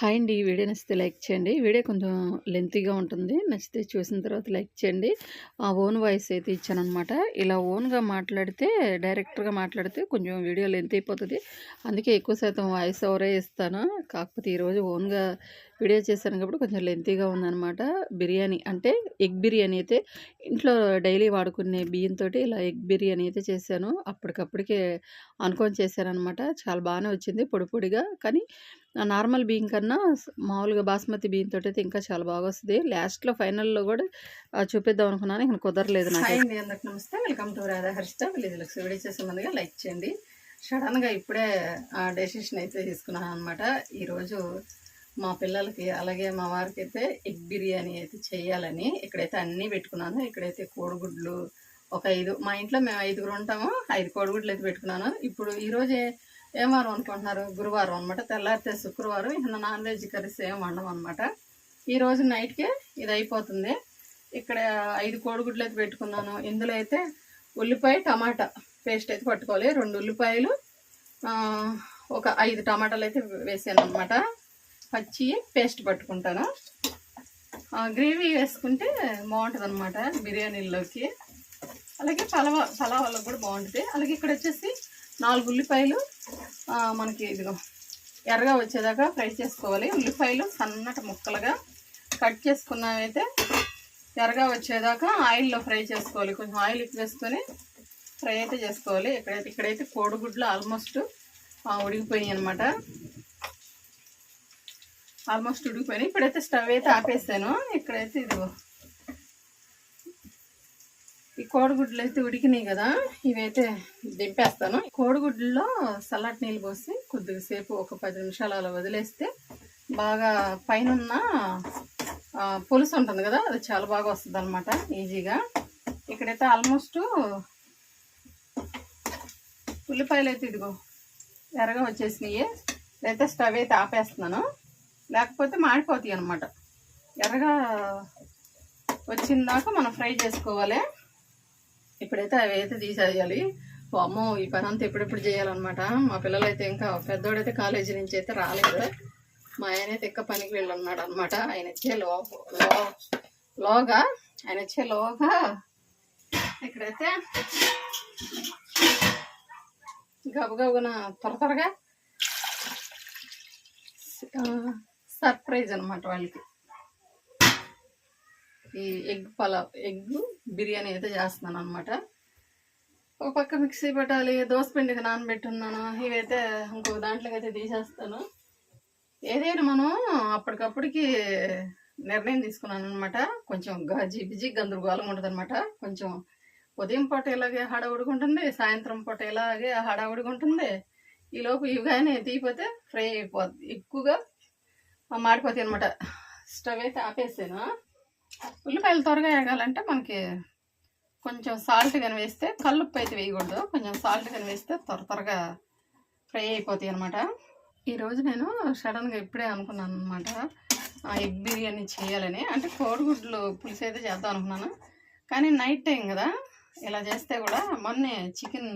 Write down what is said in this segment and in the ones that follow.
Hi అండి. ఈ video నచ్చితే లైక్ చేయండి. వీడియో కొంచెం లెంతీగా ఉంటుంది. నచ్చితే చూసిన తర్వాత లైక్ చేయండి. ఆ ఓన్ వాయిస్ అయితే ఇచ్చానమాట ఇలా ఓన్గా మాట్లాడితే డైరెక్టర్గా మాట్లాడితే కొంచెం వీడియో లెంత్ అయిపోతుంది. అందుకే ఎక్కువ శాతం వాయిస్ ఓవరే ఇస్తాను. కాకపోతే ఈరోజు ఓన్గా వీడియో చేశాను కాబట్టి కొంచెం లెంతీగా ఉందన్నమాట. బిర్యానీ అంటే ఎగ్ బిర్యానీ అయితే ఇంట్లో డైలీ వాడుకునే బియ్యంతో ఇలా ఎగ్ బిర్యానీ అయితే చేశాను. అప్పటికప్పటికే అనుకొని చేశాను అనమాట చాలా బాగానే వచ్చింది పొడి పొడిగా. కానీ నార్మల్ బియ్యం కన్నా మామూలుగా బాస్మతి బియ్యంతో అయితే ఇంకా చాలా బాగా వస్తుంది లాస్ట్లో ఫైనల్లో కూడా చూపిద్దాం అనుకున్నాను. ఇంకా కుదరలేదు నాకు అండి అందరికి నమస్తే. Welcome to Radha Harshitha village lux video చేసే ముందుగా లైక్ చేయండి. సడన్గా ఇప్పుడే ఆ డెసిషన్ అయితే తీసుకున్నాను అనమాట ఈరోజు మా పిల్లలకి అలాగే మా వారికి అయితే ఎగ్ బిర్యానీ అయితే చేయాలని ఇక్కడైతే అన్నీ పెట్టుకున్నాను. ఇక్కడైతే కోడిగుడ్లు ఒక ఐదు మా ఇంట్లో మేము ఐదుగురు ఉంటాము. ఐదు కోడిగుడ్లు అయితే పెట్టుకున్నాను. ఇప్పుడు ఈరోజే ఏ- వారం అనుకుంటున్నారు గురువారం అనమాట తెల్లారితే శుక్రవారం ఇంకా నాన్ వెజ్ కర్రీస్ ఏం వండం అనమాట ఈరోజు నైట్కే ఇది అయిపోతుంది. ఇక్కడ ఐదు కోడిగుడ్లు అయితే పెట్టుకున్నాను. ఇందులో అయితే ఉల్లిపాయ టమాటా పేస్ట్ అయితే పట్టుకోవాలి. రెండు ఉల్లిపాయలు ఒక ఐదు టమాటాలు అయితే వేసాను అనమాట పచ్చి పేస్ట్ పట్టుకుంటాను. గ్రేవీ వేసుకుంటే బాగుంటుంది అనమాట బిర్యానీలోకి అలాగే పలవ పలావాలో కూడా బాగుంటుంది. అలాగే ఇక్కడ వచ్చేసి నాలుగు ఉల్లిపాయలు మనకి ఇదిగో ఎర్రగా వచ్చేదాకా ఫ్రై చేసుకోవాలి. ఉల్లిపాయలు సన్నటి ముక్కలుగా కట్ చేసుకున్నామైతే ఎర్రగా వచ్చేదాకా ఆయిల్లో ఫ్రై చేసుకోవాలి. కొంచెం ఆయిల్ వేసుకొని ఫ్రై అయితే చేసుకోవాలి. ఇక్కడైతే ఇక్కడైతే కోడిగుడ్లు ఆల్మోస్ట్ ఉడికిపోయాయి అనమాట ఆల్మోస్ట్ ఉడికిపోయినాయి. ఇప్పుడైతే స్టవ్ అయితే ఆపేసాను. ఇక్కడైతే ఇదిగో ఈ కోడిగుడ్లు అయితే ఉడికినాయి కదా ఇవైతే దింపేస్తాను. కోడిగుడ్లలో సలాట్ నీళ్ళు పోసి కొద్దిగా సేపు ఒక పది నిమిషాలు అలా వదిలేస్తే బాగా పైన పులుసు ఉంటుంది కదా అది చాలా బాగా వస్తుంది అనమాట ఈజీగా. ఇక్కడైతే ఆల్మోస్ట్ ఉల్లిపాయలు అయితే ఇదిగో ఎర్రగా వచ్చేసినాయి. అయితే స్టవ్ అయితే ఆపేస్తున్నాను. లేకపోతే మాడిపోతాయి అనమాట ఎర్రగా వచ్చిందాక మనం ఫ్రై చేసుకోవాలి. ఇప్పుడైతే అవి అయితే తీసేయాలి అమ్మో ఈ పని అంతా ఎప్పుడెప్పుడు చేయాలన్నమాట. మా పిల్లలైతే ఇంకా పెద్దోడైతే కాలేజీ నుంచి అయితే రాలేదు. మా ఆయన అయితే ఇంకా పనికి వెళ్ళన్నాడు అనమాట ఆయన వచ్చే లో- లోగా ఆయన వచ్చే లోగా ఇక్కడైతే గబగబున త్వర త్వరగా సర్ప్రైజ్ అనమాట వాళ్ళకి. ఈ ఎగ్ పలావ్ ఎగ్ బిర్యానీ అయితే చేస్తున్నాను అనమాట ఒక పక్క మిక్సీ పెట్టాలి దోసపిండికి నానబెట్టున్నాను ఇవైతే ఇంకొక దాంట్లోకి అయితే తీసేస్తాను. ఏదైనా మనం అప్పటికప్పటికి నిర్ణయం తీసుకున్నాను అనమాట కొంచెం గజి బిజి గందరగోళం ఉంటుంది అనమాట కొంచెం ఉదయం పూట ఇలాగే హడావుడిగా ఉంటుంది సాయంత్రం పూట ఇలాగే హడావుడిగా ఉంటుంది ఈలోపు ఇవిగానే కానీ ఫ్రై అయిపోద్ది. ఎక్కువగా మాడిపోతాయి అనమాట స్టవ్ అయితే ఆపేసాను. ఉల్లిపాయలు త్వరగా వేగాలంటే మనకి కొంచెం సాల్ట్ కానీ వేస్తే కల్లుప్పు అయితే వేయకూడదు. కొంచెం సాల్ట్ కానీ వేస్తే త్వర త్వరగా ఫ్రై అయిపోతాయి అనమాట ఈరోజు నేను సడన్గా ఇప్పుడే అనుకున్నాను అనమాట ఎగ్ బిర్యానీ చేయాలని. అంటే కోడిగుడ్లు పులుసు అయితే చేద్దాం అనుకున్నాను. కానీ నైట్ టైం కదా. ఇలా చేస్తే కూడా మొన్నే చికెన్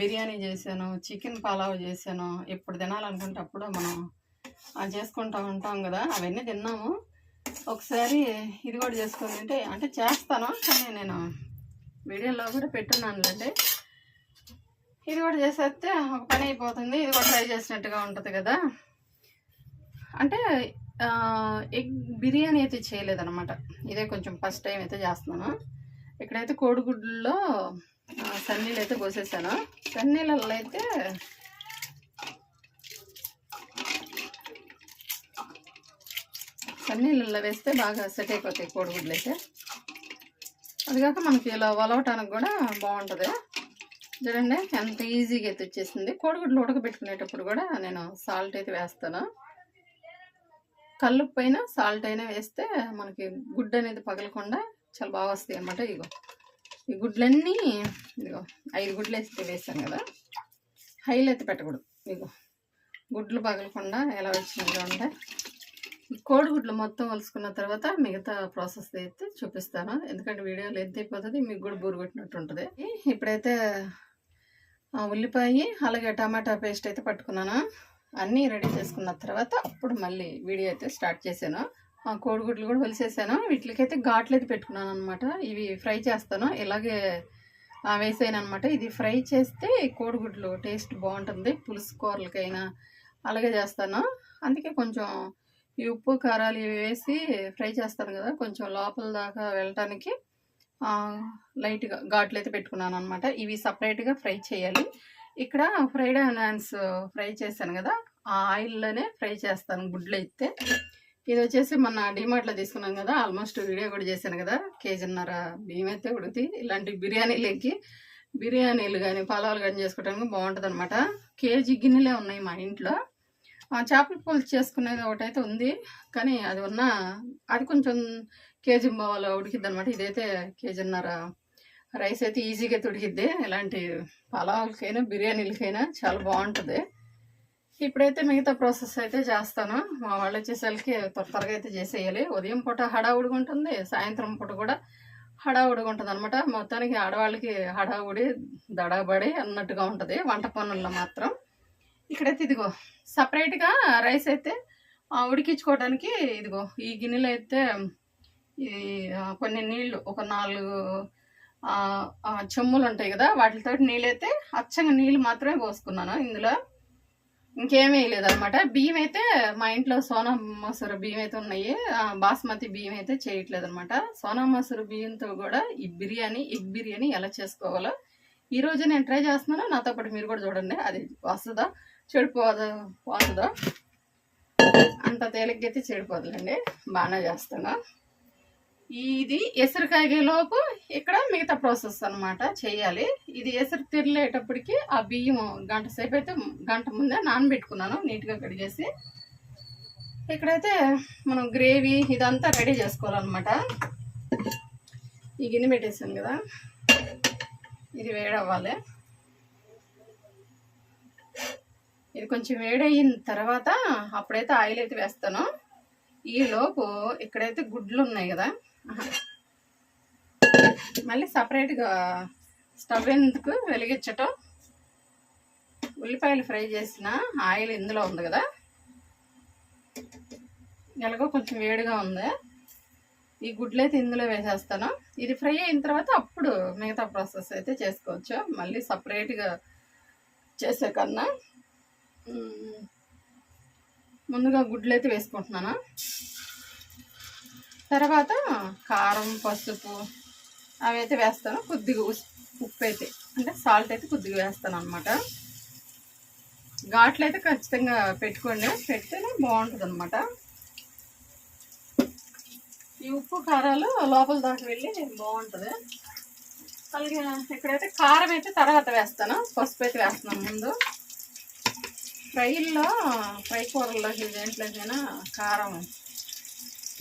బిర్యానీ చేశాను చికెన్ పలావ్ చేశాను. ఎప్పుడు తినాలనుకుంటే అప్పుడు మనం చేసుకుంటూ ఉంటాం కదా. అవన్నీ తిన్నాము. ఒకసారి ఇది కూడా చేసుకొని తింటే అంటే చేస్తాను కానీ నేను వీడియోలో కూడా పెట్టున్నానులేండి ఇది కూడా చేసేస్తే ఒక పని అయిపోతుంది. ఇది కూడా ట్రై చేసినట్టుగా ఉంటుంది కదా. అంటే ఎగ్ బిర్యానీ అయితే చేయలేదన్నమాట. ఇదే కొంచెం ఫస్ట్ టైం అయితే చేస్తున్నాను. ఇక్కడైతే కోడిగుడ్లలో సన్నీళ్ళు అయితే కోసేసాను. సన్నీళ్ళల్లో అయితే సన్నీళ్ళల్లో వేస్తే బాగా సెట్ అయిపోతాయి కోడిగుడ్లు అయితే. అది కాక మనకి ఇలా వలవటానికి కూడా బాగుంటుంది. చూడండి ఎంత ఈజీగా అయితే వచ్చేసింది. కోడిగుడ్లు ఉడకబెట్టుకునేటప్పుడు కూడా నేను సాల్ట్ అయితే వేస్తాను. కళ్ళు పైన సాల్ట్ అయినా వేస్తే మనకి గుడ్డు అనేది పగలకుండా చాలా బాగా వస్తాయి అన్నమాట. ఇగో ఈ గుడ్లన్నీ ఇదిగో ఐదు గుడ్లు వేస్తే వేసాను కదా. హైలు అయితే పెట్టకూడదు. ఇగో గుడ్లు పగలకుండా ఎలా వచ్చినట్టు ఉంటే కోడిగుడ్లు మొత్తం వలుసుకున్న తర్వాత మిగతా ప్రాసెస్ అయితే చూపిస్తాను. ఎందుకంటే వీడియోలో ఎంత అయిపోతుంది మీకు కూడా బూరు కొట్టినట్టు ఉంటుంది. ఇప్పుడైతే ఉల్లిపాయ అలాగే టమాటా పేస్ట్ అయితే పట్టుకున్నాను. అన్నీ రెడీ చేసుకున్న తర్వాత అప్పుడు మళ్ళీ వీడియో అయితే స్టార్ట్ చేశాను. ఆ కోడిగుడ్లు కూడా వలిసేసాను. వీటికైతే ఘాట్లు అయితే పెట్టుకున్నాను అనమాట ఇవి ఫ్రై చేస్తాను. ఇలాగే వేసాను అనమాట ఇది ఫ్రై చేస్తే కోడిగుడ్లు టేస్ట్ బాగుంటుంది. పులుసు కూరలకైనా అలాగే చేస్తాను. అందుకే కొంచెం ఈ ఉప్పు కారాలు ఇవి వేసి ఫ్రై చేస్తాను కదా కొంచెం లోపల దాకా వెళ్ళటానికి లైట్గా ఘాట్లు అయితే పెట్టుకున్నాను అనమాట ఇవి సపరేట్గా ఫ్రై చేయాలి. ఇక్కడ ఫ్రైడ్ ఆనియన్స్ ఫ్రై చేశాను కదా ఆ ఆయిల్లోనే ఫ్రై చేస్తాను గుడ్లు అయితే. ఇది వచ్చేసి మొన్న డిమార్ట్లో తీసుకున్నాం కదా ఆల్మోస్ట్ వీడియో కూడా చేశాను కదా కేజీన్నర బియ్యం అయితే ఉడికి ఇలాంటి బిర్యానీలకి బిర్యానీలు కానీ పలావులు కానీ చేసుకోవడానికి బాగుంటుంది అనమాట కేజీ గిన్నెలే ఉన్నాయి మా ఇంట్లో. చేపల పులుసు చేసుకునేది ఒకటైతే ఉంది. కానీ అది ఉన్న అది కొంచెం కేజీ బావాలో ఉడికిద్ది అనమాట ఇదైతే కేజీన్నర రైస్ అయితే ఈజీగా ఉడికిద్ది ఇలాంటి పలావులకైనా బిర్యానీలకైనా చాలా బాగుంటుంది. ఇప్పుడైతే మిగతా ప్రాసెస్ అయితే చేస్తాను. మా వాళ్ళు వచ్చేసరికి త్వర త్వరగా అయితే చేసేయాలి. ఉదయం పూట హడావుడిగా ఉంటుంది సాయంత్రం పూట కూడా హడావుడిగా ఉంటుంది అనమాట మొత్తానికి ఆడవాళ్ళకి హడావుడి దడబడి అన్నట్టుగా ఉంటుంది. వంట పనుల్లో మాత్రం. ఇక్కడైతే ఇదిగో సపరేట్గా రైస్ అయితే ఉడికించుకోవడానికి ఇదిగో ఈ గిన్నెలో అయితే ఈ కొన్ని నీళ్ళు ఒక నాలుగు చెమ్ములు ఉంటాయి కదా వాటితో నీళ్ళు అయితే అచ్చంగా నీళ్ళు మాత్రమే పోసుకున్నాను. ఇందులో ఇంకేమీ లేదనమాట. బియ్యం అయితే మా ఇంట్లో సోనా మసూర బియ్యం అయితే ఉన్నాయి బాస్మతి బియ్యం అయితే చేయట్లేదు అనమాట సోనా మసూర బియ్యంతో కూడా ఈ బిర్యానీ ఎగ్ బిర్యానీ ఎలా చేసుకోవాలో ఈరోజు నేను ట్రై చేస్తున్నాను. నాతో పాటు మీరు కూడా చూడండి. అది వస్తుందా? చెడిపోదు పోతుందో? అంత తేలిగ్గా అయితే చెడిపోదులేండి. బాగానే చేస్తాను ఇది ఎసరుకాగే లోపు ఇక్కడ మిగతా ప్రాసెస్ అనమాట చేయాలి. ఇది ఎసరు తిరలేటప్పటికి ఆ బియ్యం గంట సేపు అయితే గంట ముందే నానబెట్టుకున్నాను నీట్గా కడిగేసి ఇక్కడైతే మనం గ్రేవీ ఇదంతా రెడీ చేసుకోవాలన్నమాట. ఈ గిన్నె పెట్టేసాను కదా. ఇది వేడవ్వాలి. ఇది కొంచెం వేడయిన తర్వాత అప్పుడైతే ఆయిల్ అయితే వేస్తాను. ఈ లోపు ఇక్కడైతే గుడ్లు ఉన్నాయి కదా. మళ్ళీ సపరేట్గా స్టవ్ ఎందుకు వెలిగించటం? ఉల్లిపాయలు ఫ్రై చేసిన ఆయిల్ ఇందులో ఉంది కదా. ఎలాగో కొంచెం వేడిగా ఉంది. ఈ గుడ్లు అయితే ఇందులో వేసేస్తాను. ఇది ఫ్రై అయిన తర్వాత అప్పుడు మిగతా ప్రాసెస్ అయితే చేసుకోవచ్చు. మళ్ళీ సపరేట్గా చేసే కన్నా ముందుగా గుడ్లు అయితే వేసుకుంటున్నాను? తర్వాత కారం పసుపు అవి అయితే వేస్తాను. కొద్దిగా ఉప్పు అయితే అంటే సాల్ట్ అయితే కొద్దిగా వేస్తాను అనమాట ఘాట్లు అయితే ఖచ్చితంగా పెట్టుకోండి. పెడితేనే బాగుంటుంది అనమాట ఈ ఉప్పు కారాలు లోపల దాకా వెళ్ళి బాగుంటుంది. అలాగే ఇక్కడైతే కారం అయితే తర్వాత వేస్తాను. పసుపు అయితే వేస్తున్నాను ముందు. ఫ్రైల్లో ఫ్రై కూరల్లోకి దేంట్లోకైనా కారం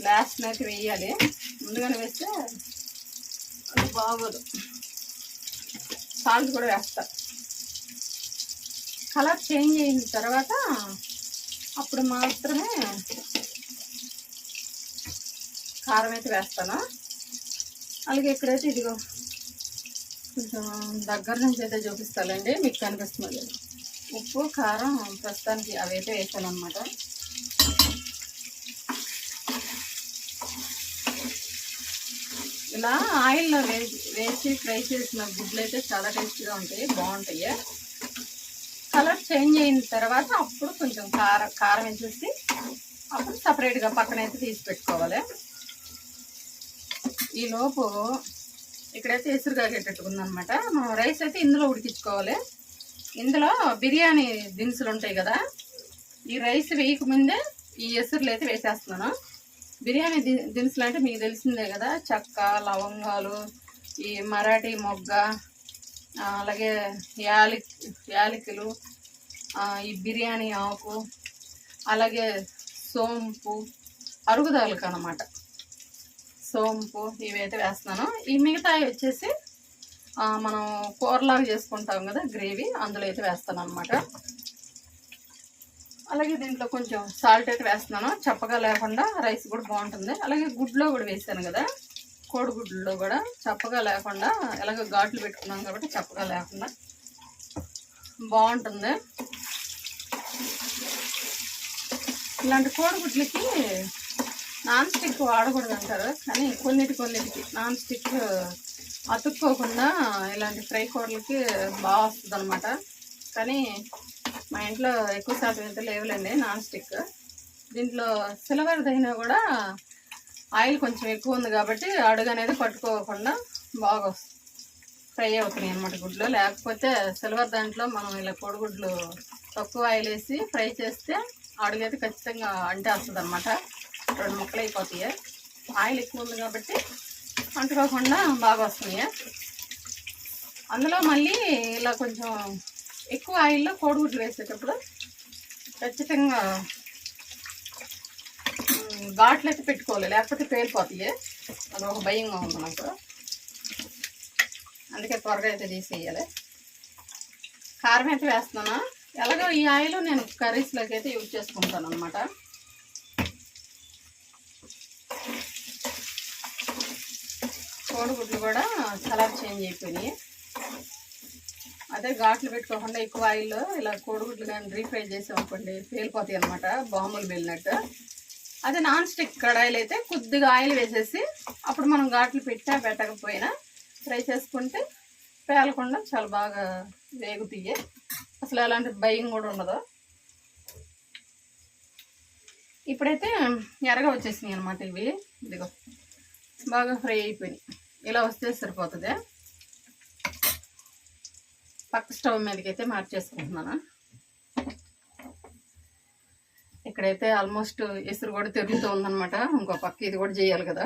లాస్ట్ అయితే వేయాలి. ముందుగానే వేస్తే అది బాగోదు. సాల్ట్ కూడా వేస్తా. కలర్ చేంజ్ అయిన తర్వాత అప్పుడు మాత్రమే కారం అయితే వేస్తాను. అలాగే ఇక్కడైతే ఇదిగో కొంచెం దగ్గర నుంచి అయితే చూపిస్తానండి మీకు కనిపిస్తుంది. ఉప్పు కారం ప్రస్తుతానికి అవైతే వేసాను అనమాట ఇలా ఆయిల్లో వేసి వేసి ఫ్రై చేసిన గుడ్లు అయితే చాలా టేస్టీగా ఉంటాయి బాగుంటాయి. కలర్ చేంజ్ అయిన తర్వాత అప్పుడు కొంచెం కారం కారం వేసేసి అప్పుడు సపరేట్గా పక్కన అయితే తీసి పెట్టుకోవాలి. ఈలోపు ఇక్కడైతే ఎసురుగా అనమాట మనం రైస్ అయితే ఇందులో ఉడికించుకోవాలి. ఇందులో బిర్యానీ దినుసులు ఉంటాయి కదా. ఈ రైస్ వేయకముందే ఈ ఎసురులు అయితే వేసేస్తున్నాను. బిర్యానీ దినుసులు అంటే మీకు తెలిసిందే కదా చెక్క లవంగాలు ఈ మరాఠీ మొగ్గ అలాగే యాలిక్ యాలకులు ఈ బిర్యానీ ఆకు అలాగే సోంపు అరుగుదలకు అనమాట సోంపు ఇవైతే వేస్తున్నాను. ఈ మిగతాయి వచ్చేసి మనం కూరలాగా చేసుకుంటాం కదా గ్రేవీ అందులో అయితే వేస్తాను అనమాట అలాగే దీంట్లో కొంచెం సాల్ట్ అయితే వేస్తున్నాను. చప్పగా లేకుండా రైస్ కూడా బాగుంటుంది. అలాగే గుడ్లో కూడా వేసాను కదా కోడిగుడ్లలో కూడా చప్పగా లేకుండా ఎలాగో ఘాట్లు పెట్టుకున్నాం కాబట్టి చప్పగా లేకుండా బాగుంటుంది. ఇలాంటి కోడిగుడ్లకి నాన్ స్టిక్ వాడకూడదు అంటారు కానీ కొన్నిటి కొన్నిటికి నాన్ స్టిక్ అతుక్కోకుండా ఇలాంటి ఫ్రై కూరలకి బాగా వస్తుంది అనమాట కానీ మా ఇంట్లో ఎక్కువ శాతం అయితే లేవులండి నాన్ స్టిక్. దీంట్లో సిల్వర్ అయినా కూడా ఆయిల్ కొంచెం ఎక్కువ ఉంది కాబట్టి అడుగు అనేది పట్టుకోకుండా బాగా ఫ్రై అవుతున్నాయి అనమాట గుడ్లు. లేకపోతే సిల్వర్ దాంట్లో మనం ఇలా కోడిగుడ్లు తక్కువ ఆయిల్ వేసి ఫ్రై చేస్తే అడుగైతే ఖచ్చితంగా అంటే వస్తుంది అనమాట రెండు ముక్కలు అయిపోతాయి ఆయిల్ ఎక్కువ ఉంది కాబట్టి అంటుకోకుండా బాగా వస్తున్నాయి? అందులో మళ్ళీ ఇలా కొంచెం ఎక్కువ ఆయిల్లో కోడిగుడ్లు వేసేటప్పుడు ఖచ్చితంగా ఘాట్లు అయితే పెట్టుకోవాలి లేకపోతే పేలిపోతాయి. అది ఒక భయంగా ఉంది నాకు. అందుకే త్వరగా అయితే తీసేయాలి. కారం అయితే వేస్తున్నాను? ఎలాగో ఈ ఆయిల్ నేను కర్రీస్లోకి అయితే యూజ్ చేసుకుంటాను అనమాట కోడిగుడ్లు కూడా కలర్ చేంజ్ అయిపోయినాయి. అదే ఘాట్లు పెట్టుకోకుండా ఎక్కువ ఆయిల్లో ఇలా కోడిగుడ్లు కానీ రీఫ్రై చేసామనుకోండి పేలిపోతాయి అనమాట బాంబులు వెళ్ళినట్టు అదే నాన్ స్టిక్ కడాయిలు అయితే కొద్దిగా ఆయిల్ వేసేసి అప్పుడు మనం ఘాట్లు పెట్టా పెట్టకపోయినా ఫ్రై చేసుకుంటే పేలకుండా చాలా బాగా వేగుతాయి. అసలు అలాంటి భయం కూడా ఉండదు. ఇప్పుడైతే ఎర్రగా వచ్చేసినాయి అనమాట ఇవి. ఇదిగో బాగా ఫ్రై అయిపోయినాయి. ఇలా వస్తే సరిపోతుంది. పక్క స్టవ్ మీదకి అయితే మార్చేసుకుంటున్నాను. ఇక్కడైతే ఆల్మోస్ట్ ఎసురు కూడా తిరుగుతూ ఉందన్నమాట. ఇంకో పక్క ఇది కూడా చేయాలి కదా.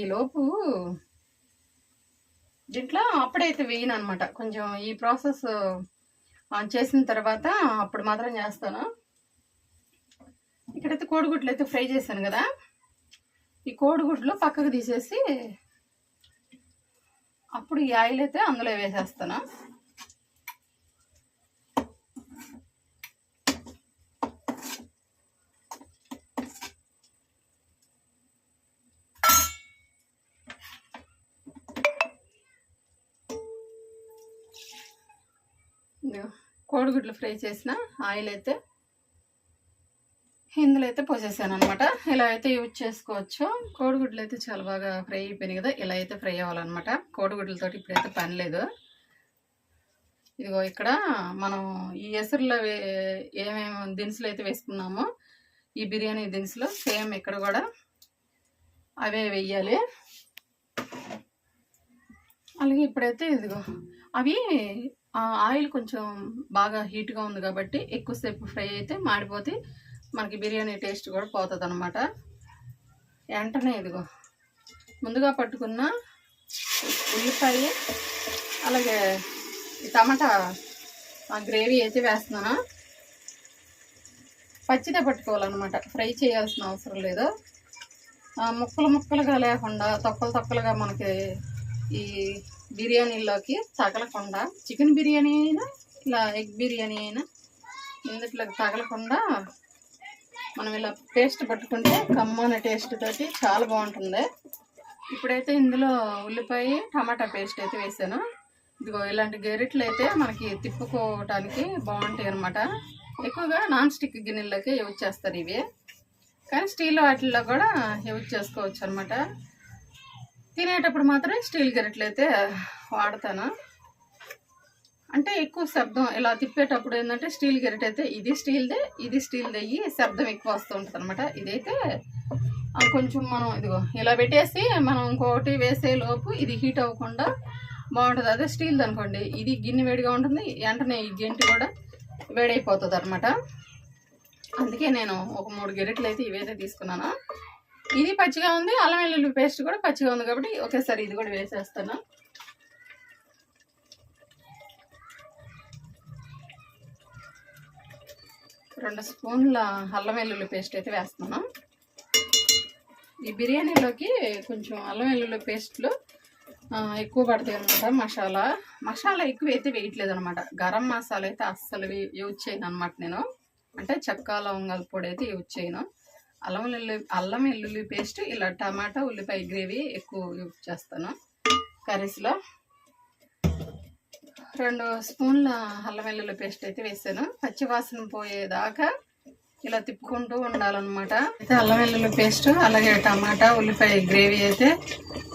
ఈలోపు దీంట్లో అప్పుడైతే వేయను అనమాట కొంచెం ఈ ప్రాసెస్ చేసిన తర్వాత అప్పుడు మాత్రం చేస్తాను. ఇక్కడైతే కోడిగుడ్లు అయితే ఫ్రై చేశాను కదా. ఈ కోడిగుడ్లు పక్కకు తీసేసి అప్పుడు ఈ ఆయిల్ అయితే అందులో వేసేస్తాను కోడిగుడ్లు ఫ్రై చేసిన ఆయిల్ అయితే ఇందులో అయితే పోసేసాను అనమాట ఇలా అయితే యూజ్ చేసుకోవచ్చు. కోడిగుడ్లు అయితే చాలా బాగా ఫ్రై అయిపోయినాయి కదా ఇలా అయితే ఫ్రై అవ్వాలన్నమాట. కోడిగుడ్లతో ఇప్పుడైతే పని లేదు. ఇదిగో ఇక్కడ మనం ఈ ఎసరులో ఏమేమి దినుసులు అయితే వేసుకున్నామో ఈ బిర్యానీ దినుసులు సేమ్ ఇక్కడ కూడా అవే వెయ్యాలి అలాగే ఇప్పుడైతే ఇదిగో అవి ఆ ఆయిల్ కొంచెం బాగా హీట్గా ఉంది కాబట్టి ఎక్కువసేపు ఫ్రై అయితే మాడిపోతే మనకి బిర్యానీ టేస్ట్ కూడా పోతుంది అనమాట వెంటనే ఇదిగో ముందుగా పట్టుకున్న ఉల్లిపాయ అలాగే ఈ టమాటా ఆ గ్రేవీ అయితే వేస్తున్నాను. పచ్చిదే పట్టుకోవాలన్నమాట ఫ్రై చేయాల్సిన అవసరం లేదు. ముక్కలు ముక్కలుగా లేకుండా తొక్కలు తొక్కలుగా మనకి ఈ బిర్యానీలోకి తగలకుండా చికెన్ బిర్యానీ అయినా ఇలా ఎగ్ బిర్యానీ అయినా ఇందులోకి తగలకుండా మనం ఇలా పేస్ట్ పట్టుకుంటే కమ్మన టేస్ట్ తోటి చాలా బాగుంటుంది. ఇప్పుడైతే ఇందులో ఉల్లిపాయ టమాటా పేస్ట్ అయితే వేసాను. ఇదిగో ఇలాంటి గెరిట్లు అయితే మనకి తిప్పుకోవటానికి బాగుంటాయి అనమాట ఎక్కువగా నాన్ స్టిక్ గిన్నెలకి యూజ్ చేస్తారు ఇవి. కానీ స్టీల్ వాటిల్లో కూడా యూజ్ చేసుకోవచ్చు అనమాట తినేటప్పుడు మాత్రమే స్టీల్ గెరిట్లు అయితే వాడతాను. అంటే ఎక్కువ శబ్దం ఇలా తిప్పేటప్పుడు ఏంటంటే స్టీల్ గెరెట్ అయితే ఇది స్టీల్దే ఇది స్టీల్దే అయ్యి శబ్దం ఎక్కువ వస్తూ ఉంటుంది అనమాట ఇదైతే కొంచెం మనం ఇదిగో ఇలా పెట్టేసి మనం ఇంకోటి వేసే లోపు ఇది హీట్ అవ్వకుండా బాగుంటుంది. అదే స్టీల్ది అనుకోండి ఇది గిన్నె వేడిగా ఉంటుంది వెంటనే ఈ గెంటి కూడా వేడైపోతుంది అనమాట అందుకే నేను ఒక మూడు గెరెట్లు అయితే ఇవైతే తీసుకున్నాను. ఇది పచ్చిగా ఉంది అల్లం వెల్లుల్లి పేస్ట్ కూడా పచ్చిగా ఉంది కాబట్టి ఒకేసారి ఇది కూడా వేసేస్తాను. రెండు స్పూన్ల అల్లం వెల్లుల్లి పేస్ట్ అయితే వేస్తున్నాను ఈ బిర్యానీలోకి కొంచెం అల్లం వెల్లుల్లి పేస్ట్లు ఎక్కువ పడతాయి అనమాట మసాలా. మసాలా ఎక్కువ అయితే వేయట్లేదు అనమాట గరం మసాలా అయితే అస్సలు యూజ్ చేయను అనమాట నేను. అంటే చెక్క లవంగాల పొడి అయితే యూజ్ చేయను. అల్లం వెల్లుల్లి అల్లం వెల్లుల్లి పేస్ట్ ఇలా టమాటా ఉల్లిపాయ గ్రేవీ ఎక్కువ యూజ్ చేస్తాను. కర్రీస్లో రెండు స్పూన్ల అల్లం వెల్లుల్లి పేస్ట్ అయితే వేసాను. పచ్చివాసన పోయేదాకా ఇలా తిప్పుకుంటూ ఉండాలన్నమాట. అయితే అల్లం వెల్లుల్లి పేస్ట్ అలాగే టమాటా ఉల్లిపాయ గ్రేవీ అయితే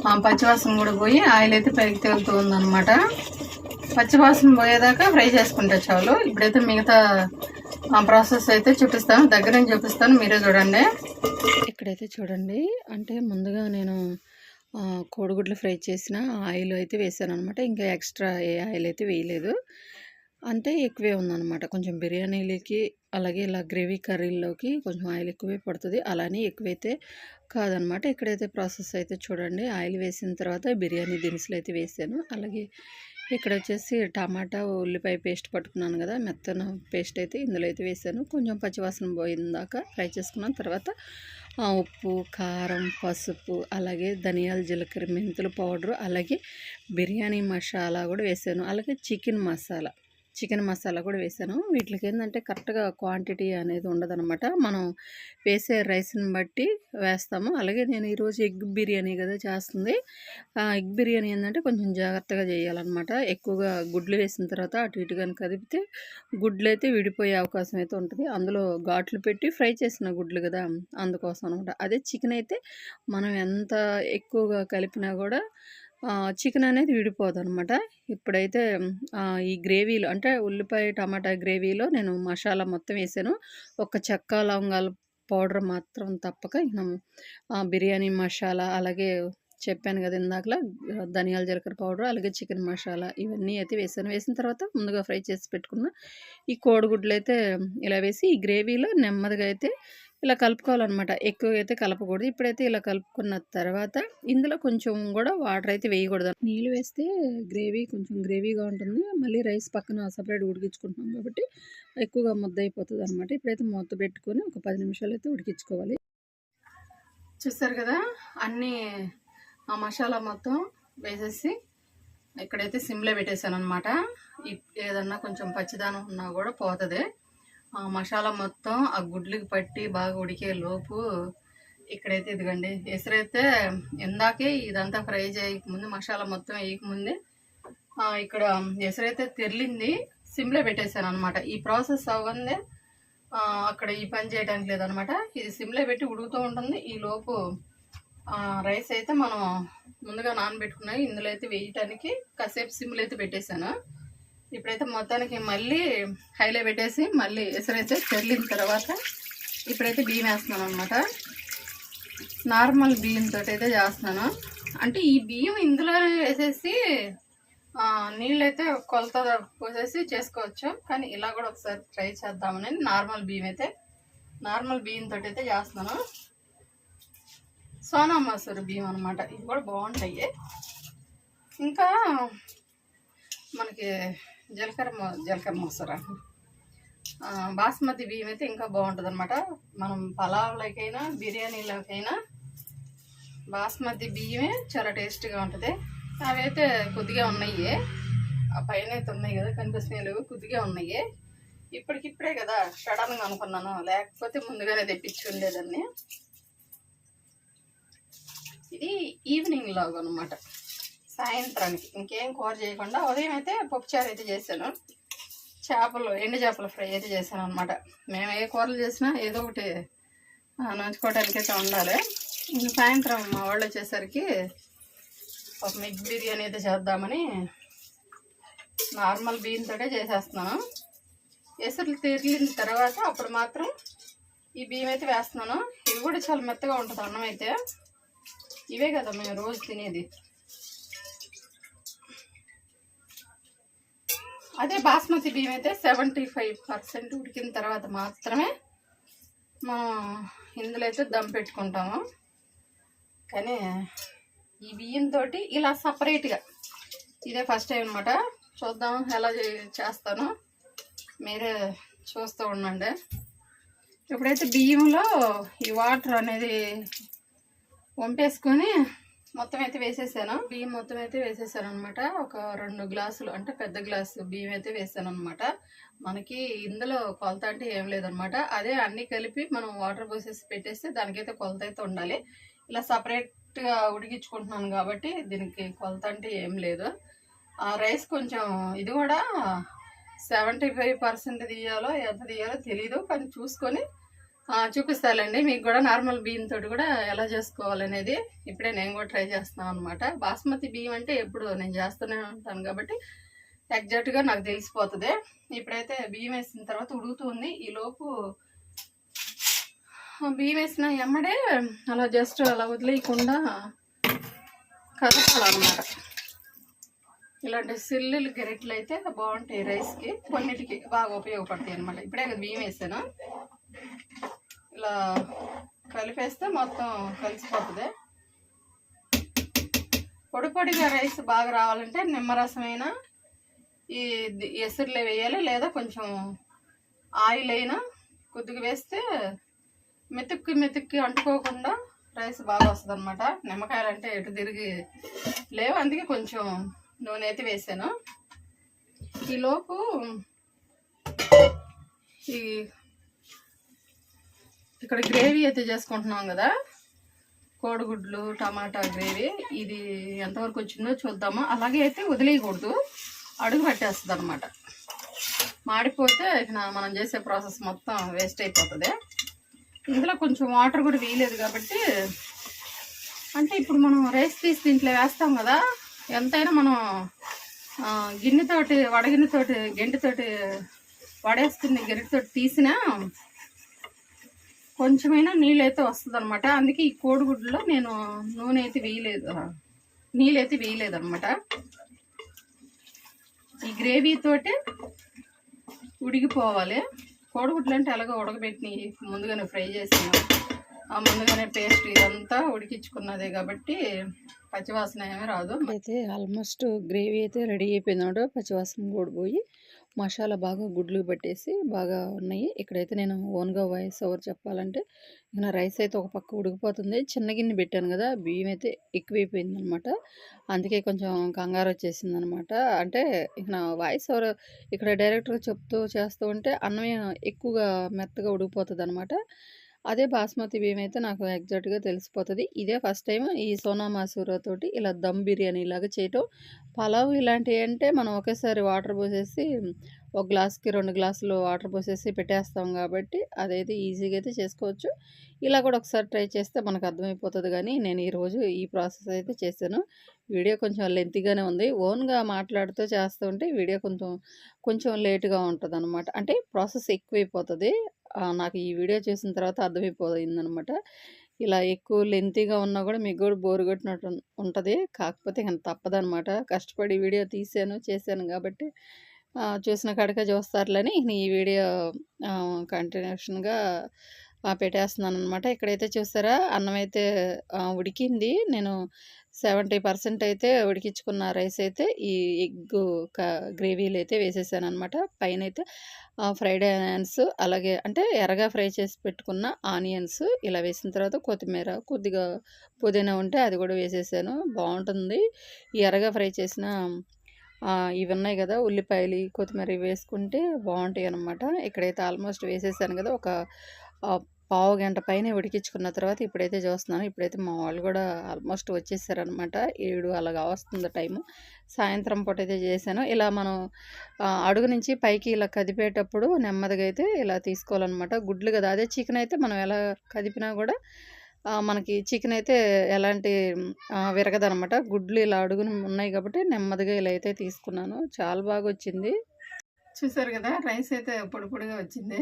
ఆ, పచ్చివాసన కూడా పోయి ఆయిల్ అయితే పైకి తేలుతూ ఉందన్నమాట. పచ్చివాసన పోయేదాకా ఫ్రై చేసుకుంటే చాలు. ఇప్పుడైతే మిగతా ప్రాసెస్ అయితే చూపిస్తాను. దగ్గర నుంచి చూపిస్తాను. మీరే చూడండి. ఇక్కడైతే చూడండి. అంటే ముందుగా నేను కోడిగుడ్లు ఫ్రై చేసిన ఆయిల్ అయితే వేసాను అనమాట ఇంకా ఎక్స్ట్రా ఏ ఆయిల్ అయితే వేయలేదు. అంటే ఎక్కువే ఉందన్నమాట కొంచెం బిర్యానీలకి అలాగే ఇలా గ్రేవీ కర్రీల్లోకి కొంచెం ఆయిల్ ఎక్కువే పడుతుంది. అలానే ఎక్కువైతే కాదనమాట. ఇక్కడైతే ప్రాసెస్ అయితే చూడండి. ఆయిల్ వేసిన తర్వాత బిర్యానీ దినుసులు అయితే వేసాను. అలాగే ఇక్కడ వచ్చేసి టమాటా ఉల్లిపాయ పేస్ట్ పట్టుకున్నాను కదా మెత్తన పేస్ట్ అయితే ఇందులో అయితే వేసాను. కొంచెం పచ్చివాసన పోయిందాక ఫ్రై చేసుకున్నాను తర్వాత ఉప్పు కారం పసుపు అలాగే ధనియాల జీలకర్ర మెంతుల పౌడరు అలాగే బిర్యానీ మసాలా కూడా వేసాను. అలాగే చికెన్ మసాలా. చికెన్ మసాలా కూడా వేసాను. వీటికి ఏంటంటే కరెక్ట్గా క్వాంటిటీ అనేది ఉండదనమాట మనం వేసే రైస్ని బట్టి వేస్తాము. అలాగే నేను ఈరోజు ఎగ్ బిర్యానీ కదా చేస్తుంది. ఆ ఎగ్ బిర్యానీ ఏంటంటే కొంచెం జాగ్రత్తగా చేయాలన్నమాట. ఎక్కువగా గుడ్లు వేసిన తర్వాత అటు ఇటు కానీ కదిపితే గుడ్లు అయితే విడిపోయే అవకాశం అయితే ఉంటుంది. అందులో ఘాట్లు పెట్టి ఫ్రై చేసిన గుడ్లు కదా అందుకోసం అనమాట అదే చికెన్ అయితే మనం ఎంత ఎక్కువగా కలిపినా కూడా చికెన్ అనేది విడిపోదు అనమాట ఇప్పుడైతే ఈ గ్రేవీలో అంటే ఉల్లిపాయ టమాటా గ్రేవీలో నేను మసాలా మొత్తం వేసాను. ఒక చెక్క లవంగాల పౌడర్ మాత్రం తప్పక బిర్యానీ మసాలా అలాగే చెప్పాను కదా ఇందాకలా ధనియాల జీలకర్ర పౌడర్ అలాగే చికెన్ మసాలా ఇవన్నీ అయితే వేసాను. వేసిన తర్వాత ముందుగా ఫ్రై చేసి పెట్టుకున్న ఈ కోడిగుడ్లు అయితే ఇలా వేసి ఈ గ్రేవీలో నెమ్మదిగా అయితే ఇలా కలుపుకోవాలన్నమాట. ఎక్కువ అయితే కలపకూడదు. ఇప్పుడైతే ఇలా కలుపుకున్న తర్వాత ఇందులో కొంచెం కూడా వాటర్ అయితే వేయకూడదు. నీళ్ళు వేస్తే గ్రేవీ కొంచెం గ్రేవీగా ఉంటుంది. మళ్ళీ రైస్ పక్కన సపరేట్ ఉడికించుకుంటున్నాం కాబట్టి ఎక్కువగా ముద్ద అయిపోతుంది అనమాట ఇప్పుడైతే మూత పెట్టుకొని ఒక పది నిమిషాలు అయితే ఉడికించుకోవాలి. చూస్తారు కదా అన్నీ ఆ మసాలా మొత్తం వేసేసి ఇక్కడైతే సిమ్లో పెట్టేశాను అనమాట ఏదన్నా కొంచెం పచ్చిదానం ఉన్నా కూడా పోతుంది. ఆ మసాలా మొత్తం ఆ గుడ్లకి పట్టి బాగా ఉడికే లోపు ఇక్కడైతే ఇదిగండి. ఎసరైతే ఇందాకే ఇదంతా ఫ్రై చేయకముందు మసాలా మొత్తం వేయకముందే ఇక్కడ ఎసరైతే తెరిలింది సిమ్లో పెట్టేశాను అనమాట ఈ ప్రాసెస్ అవ్వందే అక్కడ ఈ పని చేయడానికి లేదనమాట ఇది సిమ్లో పెట్టి ఉడుకుతూ ఉంటుంది. ఈ లోపు రైస్ అయితే మనం ముందుగా నానబెట్టుకున్నాయి. ఇందులో అయితే వేయటానికి కాసేపు సిమ్లో అయితే పెట్టేశాను. ఇప్పుడైతే మొత్తానికి మళ్ళీ హైలో పెట్టేసి మళ్ళీ ఎసరైతే చెల్లిన తర్వాత ఇప్పుడైతే బియ్యం వేస్తున్నాను అనమాట నార్మల్ బియ్యంతో అయితే చేస్తున్నాను. అంటే ఈ బియ్యం ఇందులో వేసేసి నీళ్ళైతే కొలత పోసేసి చేసుకోవచ్చు. కానీ ఇలా కూడా ఒకసారి ట్రై చేద్దామని నార్మల్ బియ్యం అయితే నార్మల్ బియ్యంతో అయితే చేస్తున్నాను. సోనా మసూరి బియ్యం అనమాట ఇవి కూడా బాగుంటాయి. ఇంకా మనకి జీలకర్ర మొ- జీలకర్ర మసూర బాస్మతి బియ్యం అయితే ఇంకా బాగుంటుంది అనమాట మనం పలావ్లకైనా బిర్యానీలకైనా బాస్మతి బియ్యమే చాలా టేస్ట్గా ఉంటుంది. అవైతే కొద్దిగా ఉన్నాయి ఆ పైన అయితే ఉన్నాయి కదా కనిపిస్తున్నాయి లేవు కొద్దిగా ఉన్నాయి ఇప్పటికిప్పుడే కదా సడన్గా అనుకున్నాను. లేకపోతే ముందుగానే తెప్పించి ఉండేదాన్ని ఇది ఈవినింగ్ లాగా అనమాట సాయంత్రానికి. ఇంకేం కూర చేయకుండా ఉదయం అయితే పప్పుచారు అయితే చేశాను. చేపలు ఎండు చేపల ఫ్రై అయితే చేశాను అనమాట మేము ఏ కూరలు చేసినా ఏదో ఒకటి ఆ, అయితే ఉండాలి. ఇంక సాయంత్రం మా వాళ్ళు వచ్చేసరికి ఒక మిగ్ బిర్యానీ అయితే చేద్దామని నార్మల్ బియ్యంతో చేసేస్తున్నాను. ఎసురు తిరిగిన తర్వాత అప్పుడు మాత్రం ఈ బియ్యం అయితే వేస్తున్నాను. ఇవి కూడా చాలా మెత్తగా ఉంటుంది అన్నం అయితే. ఇవే కదా మేము రోజు తినేది. అదే బాస్మతి బియ్యం అయితే సెవెంటీ ఫైవ్ పర్సెంట్ ఉడికిన తర్వాత మాత్రమే మనం ఇందులో అయితే దమ్ పెట్టుకుంటాము. కానీ ఈ బియ్యంతో ఇలా సపరేట్గా ఇదే ఫస్ట్ టైం అనమాట చూద్దాం ఎలా చేస్తాను. మీరే చూస్తూ ఉండండి. ఇప్పుడైతే బియ్యంలో ఈ వాటర్ అనేది వంపేసుకొని మొత్తం అయితే వేసేసాను? బియ్యం మొత్తం అయితే వేసేసాను అనమాట ఒక రెండు గ్లాసులు అంటే పెద్ద గ్లాసు బియ్యం అయితే వేసాను అనమాట మనకి ఇందులో కొలత అంటే ఏం లేదనమాట అదే అన్ని కలిపి మనం వాటర్ పోసేసి పెట్టేస్తే దానికైతే కొలత అయితే ఉండాలి. ఇలా సపరేట్గా ఉడికించుకుంటున్నాను కాబట్టి దీనికి కొలత అంటే ఏం లేదు. ఆ రైస్ కొంచెం ఇది కూడా సెవెంటీ ఫైవ్ పర్సెంట్ తీయాలో ఎంత తీయాలో తెలీదు. కానీ చూసుకొని ఆ, చూపిస్తానండి మీకు కూడా నార్మల్ బియ్యం తోటి కూడా ఎలా చేసుకోవాలనేది ఇప్పుడే నేను కూడా ట్రై చేస్తాను అనమాట బాస్మతి బియ్యం అంటే ఎప్పుడు నేను చేస్తూనే ఉంటాను కాబట్టి ఎగ్జాక్ట్గా నాకు తెలిసిపోతుంది. ఇప్పుడైతే బియ్యం వేసిన తర్వాత ఉడుగుతుంది ఈ లోపు బియ్యం వేసిన ఎమ్మడే అలా జస్ట్ అలా వదిలేయకుండా కదపాలన్నమాట. ఇలాంటి సిల్లులు గెరెట్లు అయితే బాగుంటాయి రైస్కి. కొన్నిటికి బాగా ఉపయోగపడతాయి అనమాట ఇప్పుడే బియ్యం వేసాను. ఇలా కలిపేస్తే మొత్తం కలిసిపోతుంది. పొడి పొడిగా రైస్ బాగా రావాలంటే నిమ్మరసమైనా ఈ ఎసురులే వేయాలి లేదా కొంచెం ఆయిల్ అయినా కొద్దిగా వేస్తే మెతుక్కి మెతుక్కి అంటుకోకుండా రైస్ బాగా వస్తుంది అనమాట నిమ్మకాయలు అంటే ఎటు తిరిగి లేవు. అందుకే కొంచెం నూనె అయితే వేసాను ఈలోపు ఈ ఇక్కడ గ్రేవీ అయితే చేసుకుంటున్నాం కదా. కోడిగుడ్లు టమాటా గ్రేవీ. ఇది ఎంతవరకు వచ్చిందో చూద్దాము. అలాగే అయితే వదిలేయకూడదు. అడుగు పెట్టేస్తుంది అనమాట మాడిపోతే మనం చేసే ప్రాసెస్ మొత్తం వేస్ట్ అయిపోతుంది. ఇందులో కొంచెం వాటర్ కూడా వేయలేదు కాబట్టి అంటే ఇప్పుడు మనం రైస్ తీసి దీంట్లో వేస్తాం కదా ఎంతైనా మనం గిన్నెతోటి వడగిన్నెతోటి గెంటితోటి వడేస్తుంది గెరిటితోటి తీసినా కొంచెమైనా నీళ్ళు అయితే వస్తుంది అనమాట అందుకే ఈ కోడిగుడ్లో నేను నూనె అయితే వేయలేదు. నీళ్ళు అయితే వేయలేదు అనమాట ఈ గ్రేవీ తోటి ఉడికిపోవాలి కోడిగుడ్లు అంటే ఎలాగో ఉడకబెట్టి ముందుగానే ఫ్రై చేసిన ఆ ముందుగానే పేస్ట్ ఇదంతా ఉడికించుకున్నదే కాబట్టి పచ్చివాసన ఏమీ రాదు. అయితే ఆల్మోస్ట్ గ్రేవీ అయితే రెడీ అయిపోయింది. పచ్చివాసన కూడా పోయి మసాలా బాగా గుడ్లు పట్టేసి బాగా ఉన్నాయి. ఇక్కడైతే నేను ఓన్గా వాయిస్ ఓవర్ చెప్పాలంటే ఇక నా రైస్ అయితే ఒక పక్క ఉడికిపోతుంది. చిన్న గిన్నె పెట్టాను కదా బియ్యం అయితే ఎక్కువైపోయింది అనమాట అందుకే కొంచెం కంగారు వచ్చేసింది అనమాట అంటే ఇక నా వాయిస్ ఓవర్ ఇక్కడ డైరెక్ట్గా చెప్తూ చేస్తూ ఉంటే అన్నం ఎక్కువగా మెత్తగా ఉడికిపోతుంది అనమాట అదే బాస్మతి బియ్యం అయితే నాకు ఎగ్జాక్ట్గా తెలిసిపోతుంది. ఇదే ఫస్ట్ టైం ఈ సోనా మసూరా తోటి ఇలా దమ్ బిర్యానీ ఇలాగా చేయటం. పలావ్ ఇలాంటివి అంటే మనం ఒకేసారి వాటర్ పోసేసి ఒక గ్లాస్కి రెండు గ్లాసులు వాటర్ పోసేసి పెట్టేస్తాం కాబట్టి అదైతే ఈజీగా అయితే చేసుకోవచ్చు. ఇలా కూడా ఒకసారి ట్రై చేస్తే మనకు అర్థమైపోతుంది కానీ నేను ఈరోజు ఈ ప్రాసెస్ అయితే చేశాను. వీడియో కొంచెం లెంతిగానే ఉంది. ఓన్గా మాట్లాడుతూ చేస్తూ ఉంటే వీడియో కొంచెం కొంచెం లేట్గా ఉంటుంది అనమాట అంటే ప్రాసెస్ ఎక్కువైపోతుంది. నాకు ఈ వీడియో చేసిన తర్వాత అర్థమైపోయింది అనమాట ఇలా ఎక్కువ లెంతీగా ఉన్నా కూడా మీకు కూడా బోరు కొట్టినట్టు ఉంటుంది. కాకపోతే ఇంకా తప్పదనమాట. కష్టపడి వీడియో తీసాను చేశాను కాబట్టి చూసిన కాడికే చూస్తారులని ఈ వీడియో కంటిన్యూషన్గా పెట్టేస్తున్నాను అనమాట ఇక్కడైతే చూసారా అన్నం అయితే ఉడికింది. నేను సెవెంటీ పర్సెంట్ అయితే ఉడికించుకున్న రైస్ అయితే ఈ ఎగ్ గ్రేవీలు అయితే వేసేసాను అనమాట పైన అయితే ఫ్రైడ్ ఆనియన్స్ అలాగే అంటే ఎర్రగా ఫ్రై చేసి పెట్టుకున్న ఆనియన్స్ ఇలా వేసిన తర్వాత కొత్తిమీర కొద్దిగా పుదీనా ఉంటే అది కూడా వేసేసాను. బాగుంటుంది. ఈ ఎర్రగా ఫ్రై చేసిన ఇవి ఉన్నాయి కదా ఉల్లిపాయలు కొత్తిమీర వేసుకుంటే బాగుంటాయి అనమాట ఇక్కడైతే ఆల్మోస్ట్ వేసేసాను కదా ఒక పావు గంట పైన ఉడికించుకున్న తర్వాత ఇప్పుడైతే చూస్తున్నాను. ఇప్పుడైతే మా వాళ్ళు కూడా ఆల్మోస్ట్ వచ్చేసారనమాట ఏడు అలాగా వస్తుంది టైము. సాయంత్రం పూట అయితే చేశాను. ఇలా మనం అడుగు నుంచి పైకి ఇలా కదిపేటప్పుడు నెమ్మదిగా అయితే ఇలా తీసుకోవాలన్నమాట. గుడ్లు కదా అదే చికెన్ అయితే మనం ఎలా కదిపినా కూడా మనకి చికెన్ అయితే ఎలాంటి విరగదనమాట గుడ్లు ఇలా అడుగుని ఉన్నాయి కాబట్టి నెమ్మదిగా ఇలా అయితే తీసుకున్నాను. చాలా బాగా వచ్చింది. చూసారు కదా రైస్ అయితే పొడి పొడిగా వచ్చింది.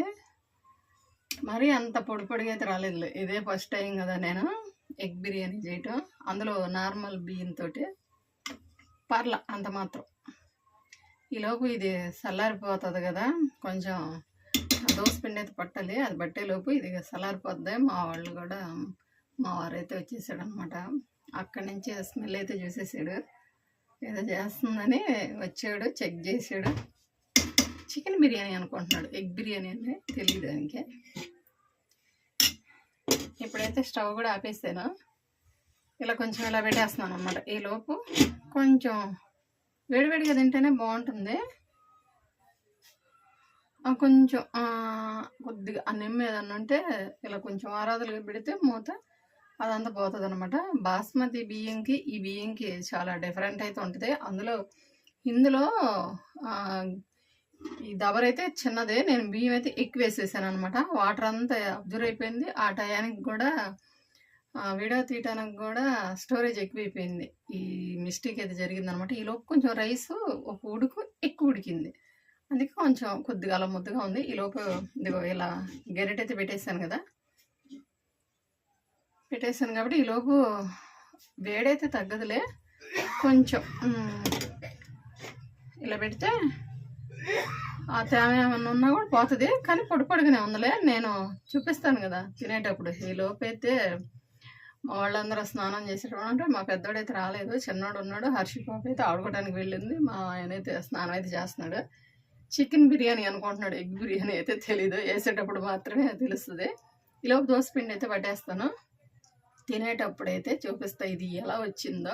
మరీ అంత పొడి పొడిగా అయితే రాలేదు ఇదే ఫస్ట్ టైం కదా నేను ఎగ్ బిర్యానీ చేయటం. అందులో నార్మల్ బియ్యంతో పర్ల అంత మాత్రం. ఈలోపు ఇది చల్లారిపోతుంది కదా కొంచెం దోశ పిండి అయితే పట్టాలి. అది పట్టేలోపు ఇది చల్లారిపోద్ది మా వాళ్ళు కూడా మా వారు అయితే వచ్చేసాడు అనమాట అక్కడి నుంచి స్మెల్ అయితే చూసేసాడు. ఏదో చేస్తుందని వచ్చాడు చెక్ చేసాడు. చికెన్ బిర్యానీ అనుకుంటున్నాడు. ఎగ్ బిర్యానీ అని తెలియదు దానికి ఇప్పుడైతే స్టవ్ కూడా ఆపేసాను. ఇలా కొంచెం ఇలా పెట్టేస్తున్నాను అనమాట ఈలోపు కొంచెం వేడివేడిగా తింటేనే బాగుంటుంది. కొంచెం కొద్దిగా ఆ నిమ్మ ఏదన్నా ఉంటే ఇలా కొంచెం ఆరాధలుగా పెడితే మూత అదంతా పోతుంది అనమాట బాస్మతి బియ్యంకి ఈ బియ్యంకి చాలా డిఫరెంట్ అయితే ఉంటుంది. అందులో ఇందులో ఈ దబర్ అయితే చిన్నదే. నేను బియ్యం అయితే ఎక్కువ వేసేసాను అనమాట వాటర్ అంతా అబ్జర్వ్ అయిపోయింది ఆ టయానికి కూడా వీడియో తీయటానికి కూడా స్టోరేజ్ ఎక్కువైపోయింది. ఈ మిస్టేక్ అయితే జరిగిందనమాట ఈలోపు కొంచెం రైస్ ఒక ఉడుకు ఎక్కువ ఉడికింది. అందుకే కొంచెం కొద్దిగా అలా ముద్దగా ఉంది. ఈలోపు ఇదిగో ఇలా గెరెట్ అయితే పెట్టేశాను కదా. పెట్టేశాను కాబట్టి ఈలోపు వేడైతే తగ్గదులే. కొంచెం ఇలా పెడితే ఆ తేమ ఏమన్నా ఉన్నా కూడా పోతుంది. కానీ పొడి పొడిగానే ఉందిలే. నేను చూపిస్తాను కదా తినేటప్పుడు. ఈ లోపైతే అయితే మా వాళ్ళందరూ స్నానం చేసేటప్పుడు అంటే మా పెద్దోడైతే రాలేదు. చిన్నోడు ఉన్నాడు. హర్షి పాప అయితే ఆడుకోవడానికి వెళ్ళింది. మా ఆయన అయితే స్నానం అయితే చేస్తున్నాడు. చికెన్ బిర్యానీ అనుకుంటున్నాడు. ఎగ్ బిర్యానీ అయితే తెలీదు. వేసేటప్పుడు మాత్రమే తెలుస్తుంది. ఈలోపు దోశ పిండి అయితే పట్టేస్తాను. తినేటప్పుడు అయితే చూపిస్తా ఇది ఎలా వచ్చిందో.